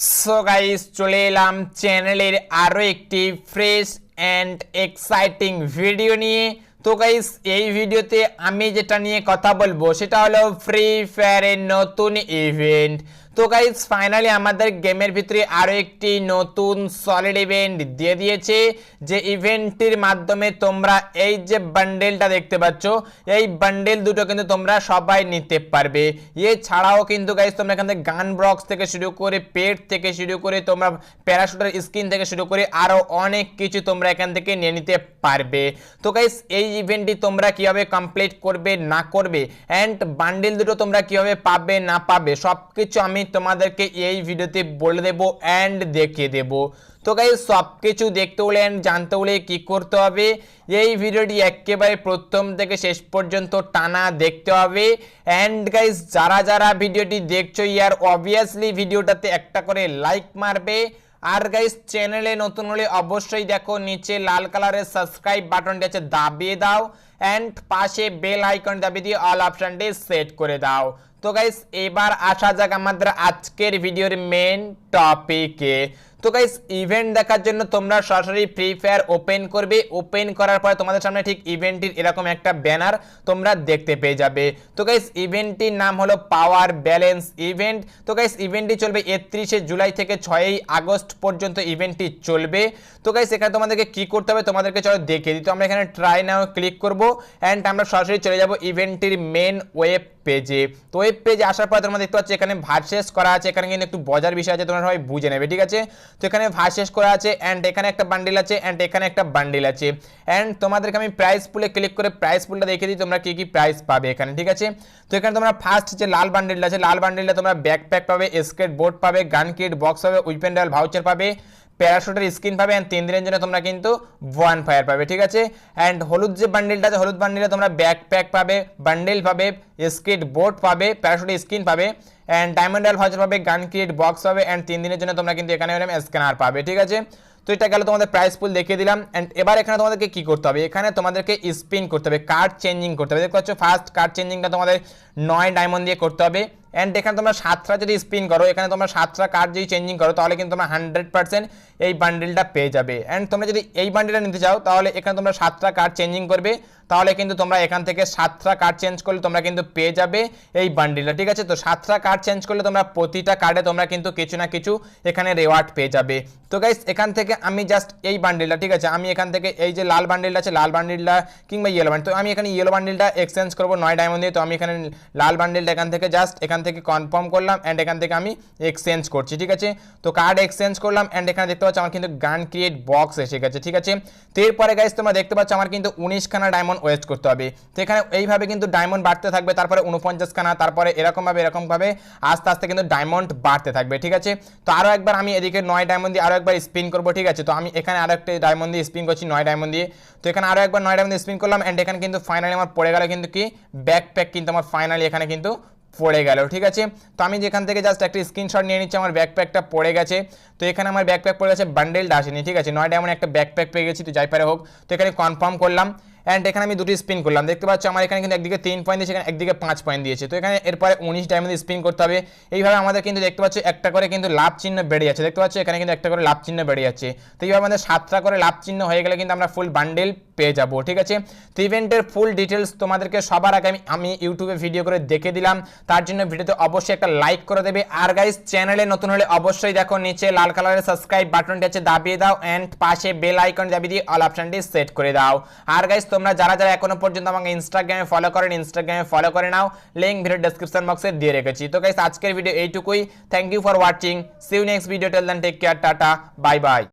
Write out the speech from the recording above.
So guys চলে এলাম চ্যানেলের আরও একটি ফ্রেশ অ্যান্ড এক্সাইটিং ভিডিও নিয়ে। তো গাইস এই ভিডিওতে আমি যেটা নিয়ে কথা বলব, সেটা হলো ফ্রি ফায়ারের নতুন ইভেন্ট তো গাইস ফাইনালি আমাদের গেমের ভিতরে আরও একটি নতুন সলিড ইভেন্ট দিয়ে দিয়েছে, যে ইভেন্টটির মাধ্যমে তোমরা এই যে বান্ডেলটা দেখতে পাচ্ছ, এই বান্ডেল দুটো কিন্তু তোমরা সবাই নিতে পারবে। এছাড়াও কিন্তু গাইস তোমরা এখান থেকে গান বক্স থেকে শুরু করে পেট থেকে শুরু করে, তোমরা প্যারাশুটের স্কিন থেকে শুরু করে আরও অনেক কিছু তোমরা এখান থেকে নিয়ে নিতে পারবে। তো গাইস এই ইভেন্টটি তোমরা কীভাবে কমপ্লিট করবে, না করবে অ্যান্ড বান্ডেল দুটো তোমরা কীভাবে পাবে, না পাবে সব কিছু আমি তোমাদেরকে এই ভিডিওতে বলে দেব অ্যান্ড দেখিয়ে দেব। তো গাই সব কিছু দেখতে হলে অ্যান্ড জানতে হলে কি করতে হবে? এই ভিডিওটি একেবারে প্রথম থেকে শেষ পর্যন্ত টানা দেখতে হবে। অ্যান্ড গাইস যারা যারা ভিডিওটি দেখছ, ইয়ার অবভিয়াসলি ভিডিওটাতে একটা করে লাইক মারবে। আর গাইস চ্যানেলে নতুন হলে অবশ্যই দেখো, নিচে লাল কালারের সাবস্ক্রাইব বাটনটি আছে, দাবিয়ে দাও অ্যান্ড পাশে বেল আইকন দাবিয়ে দিয়ে অল অপশনটি সেট করে দাও। তো গাইস এবার আসা যাক আমাদের আজকের ভিডিওর মেন টপিকে তো গাইস ইভেন্ট দেখার জন্য তোমরা সরাসরি ফ্রি ফায়ার ওপেন করবে। ওপেন করার পরে তোমাদের সামনে ঠিক ইভেন্টটির এরকম একটা ব্যানার তোমরা দেখতে পেয়ে যাবে। তো গাইস ইভেন্টটির নাম হলো পাওয়ার ব্যালেন্স ইভেন্ট তো গাইস ইভেন্টটি চলবে একত্রিশে জুলাই থেকে ছয়ই আগস্ট পর্যন্ত ইভেন্টটি চলবে। তো গাইস এখানে তোমাদেরকে কি করতে হবে তোমাদেরকে চলো দেখে দিই। তো আমরা এখানে ট্রাই নাও ক্লিক করব। অ্যান্ড আমরা সরাসরি চলে যাব ইভেন্টটির মেন ওয়েব পেজে। তো ওয়েব পেজে আসার পর তোমরা দেখতে পাচ্ছ, এখানে ভার্সেস করা আছে, এখানে কিন্তু একটু বজার বিষয় আছে, তোমরা সবাই বুঝে নেবে, ঠিক আছে? তো এখানে ভার্সেস করা আছে অ্যান্ড এখানে একটা বান্ডিল আছে অ্যান্ড এখানে একটা বান্ডিল আছে। অ্যান্ড তোমাদেরকে আমি প্রাইস পুলে ক্লিক করে প্রাইস পুলটা দেখে দিই, তোমরা কি কি প্রাইস পাবে এখানে, ঠিক আছে? তো এখানে তোমরা ফার্স্ট যে লাল বান্ডিলটা আছে, লাল বান্ডিলটা তোমরা ব্যাকপ্যাক পাবে স্কেট বোর্ড পাবে গান কিট বক্স পাবে উইপেন ডাল ভাউচার পাবে। প্যারাশুটের স্কিন পাবে অ্যান্ড তিন দিনের জন্য তোমরা কিন্তু ওয়ান ফায়ার পাবে, ঠিক আছে? অ্যান্ড হলুদ যে বান্ডিলটা আছে, হলুদ বান্ডিলে তোমরা ব্যাকপ্যাক পাবে বান্ডিল পাবে স্কেট বোর্ড পাবে, প্যারাশুটের স্কিন পাবে অ্যান্ড ডায়মন্ড ডাল ভাউচার পাবে গান ক্রিয়েট বক্স পাবে অ্যান্ড তিন দিনের জন্য তোমরা কিন্তু এখানে স্ক্যানার পাবে, ঠিক আছে? তো এটা গেল তোমাদের প্রাইস পুল দেখিয়ে দিলাম অ্যান্ড এবার এখানে তোমাদেরকে কি করতে হবে? এখানে তোমাদেরকে স্পিন করতে হবে কার্ড চেঞ্জিং করতে হবে। দেখতে পাচ্ছ ফার্স্ট কার্ড চেঞ্জিংটা তোমাদের নয় ডায়মন্ড দিয়ে করতে হবে। অ্যান্ড এখানে তোমরা সাতটা যদি স্পিন করো, এখানে তোমরা সাতটা কার্ড যদি চেঞ্জিং করো, তাহলে কিন্তু তোমরা হান্ড্রেড পার্সেন্ট এই বান্ডিলটা পেয়ে যাবে। অ্যান্ড তোমরা যদি এই বান্ডিলটা নিতে চাও, তাহলে এখানে তোমরা সাতটা কার্ড চেঞ্জিং করবে। তাহলে কিন্তু তোমরা এখান থেকে সাতটা কার্ড চেঞ্জ করলে তোমরা কিন্তু পেয়ে যাবে এই বান্ডিলটা ঠিক আছে? তো সাতটা কার্ড চেঞ্জ করলে তোমরা প্রতিটা কার্ডে তোমরা কিন্তু কিছু না কিছু এখানে রেওয়ার্ড পেয়ে যাবে। তো গাইস এখান থেকে আমি জাস্ট এই বান্ডিলটা ঠিক আছে? আমি এখান থেকে এই যে লাল বান্ডিলটা আছে, লাল বান্ডিলটা কিংবা ইয়েলো বান্ডিল তো আমি এখানে ইয়েলো বান্ডিলটা এক্সচেঞ্জ করব নয় ডায়মন্ড দিয়ে। তো আমি এখানে লাল বান্ডিলটা এখান থেকে জাস্ট এখান থেকে কনফার্ম করলাম অ্যান্ড এখান থেকে আমি এক্সচেঞ্জ করছি, ঠিক আছে? তো কার্ড এক্সচেঞ্জ করলাম অ্যান্ড এখানে দেখতে পাচ্ছ আমার কিন্তু গান ক্রিয়েট বক্স এসে গেছে, ঠিক আছে? তো এরপরে গাইস তোমরা দেখতে পাচ্ছ আমার কিন্তু উনিশখানা ডায়মন্ড ওয়েস্ট করতে হবে। তো এখানে এইভাবে কিন্তু ডায়মন্ড বাড়তে থাকবে, তারপরে উনপঞ্চাশখানা, তারপরে এরকমভাবে এরকমভাবে আস্তে আস্তে কিন্তু ডায়মন্ড বাড়তে থাকবে, ঠিক আছে? তো আরও একবার আমি এদিকে নয় ডায়মন্ড দিয়ে আরও একবার স্পিন করব, ঠিক আছে? তো আমি এখানে আরও একটা ডায়মন্ড দিয়ে স্পিন করছি, নয় ডায়মন্ড দিয়ে। তো এখানে আরও একবার নয় ডায়মন্ড স্পিন করলাম অ্যান্ড এখানে কিন্তু ফাইনালি আমার পড়ে গেল কিন্তু কি? ব্যাকপ্যাক কিন্তু আমার ফাইনালি এখানে কিন্তু পড়ে গেল, ঠিক আছে? তো আমি যেখান থেকে জাস্ট একটা স্ক্রিনশট নিয়ে নিচ্ছি, আমার ব্যাকপ্যাকটা পড়ে গেছে। তো এখানে আমার ব্যাকপ্যাক পড়ে গেছে বান্ডেলটা আসেনি, ঠিক আছে? নয় ডায়মন্ড একটা ব্যাকপ্যাক পেয়ে গেছি, তো যাই পারে হোক। তো এখানে কনফার্ম করলাম। অ্যান্ড এখানে আমি দুটি স্পিন করলাম। দেখতে পাচ্ছ আমার এখানে কিন্তু একদিকে তিন পয়েন্ট দিয়েছে, এখানে একদিকে পাঁচ পয়েন্ট দিয়েছে। তো এখানে এরপরে উনিশ ডায়মন্ড স্পিন করতে হবে। এইভাবে আমাদের কিন্তু দেখতে পাচ্ছ একটা করে কিন্তু লাভ চিহ্ন বেড়ে যাচ্ছে। দেখতে পাচ্ছ এখানে কিন্তু একটা করে লাভ চিহ্ন বেড়ে যাচ্ছে। তো এইভাবে আমাদের সাতটা করে লাভ চিহ্ন হয়ে গেলে কিন্তু আমরা ফুল বান্ডেল পেয়ে যাব, ঠিক আছে? তো ইভেন্টের ফুল ডিটেলস তোমাদেরকে সবার আগে আমি ইউটিউবে ভিডিও করে দেখে দিলাম। তার জন্য ভিডিওতে অবশ্যই একটা লাইক করে দেবে। আর গাইস চ্যানেলে নতুন হলে অবশ্যই দেখো, নিচে লাল কালারের সাবস্ক্রাইব বাটনটি আছে, দাবিয়ে দাও। অ্যান্ড পাশে বেল আইকন দাবিয়ে দিয়ে অল অপশনটি সেট করে দাও। আর গাইস তোমরা যারা যারা এখনও পর্যন্ত আমাকে ইনস্টাগ্রামে ফলো করেন ইনস্টাগ্রামে ফলো করে নাও। লিঙ্ক ভিডিও ডেসক্রিপশন বক্সে দিয়ে রেখেছি। তো গাইস আজকের ভিডিও এইটুকুই। Thank you for watching see you next video till then take care tata bye bye